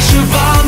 survive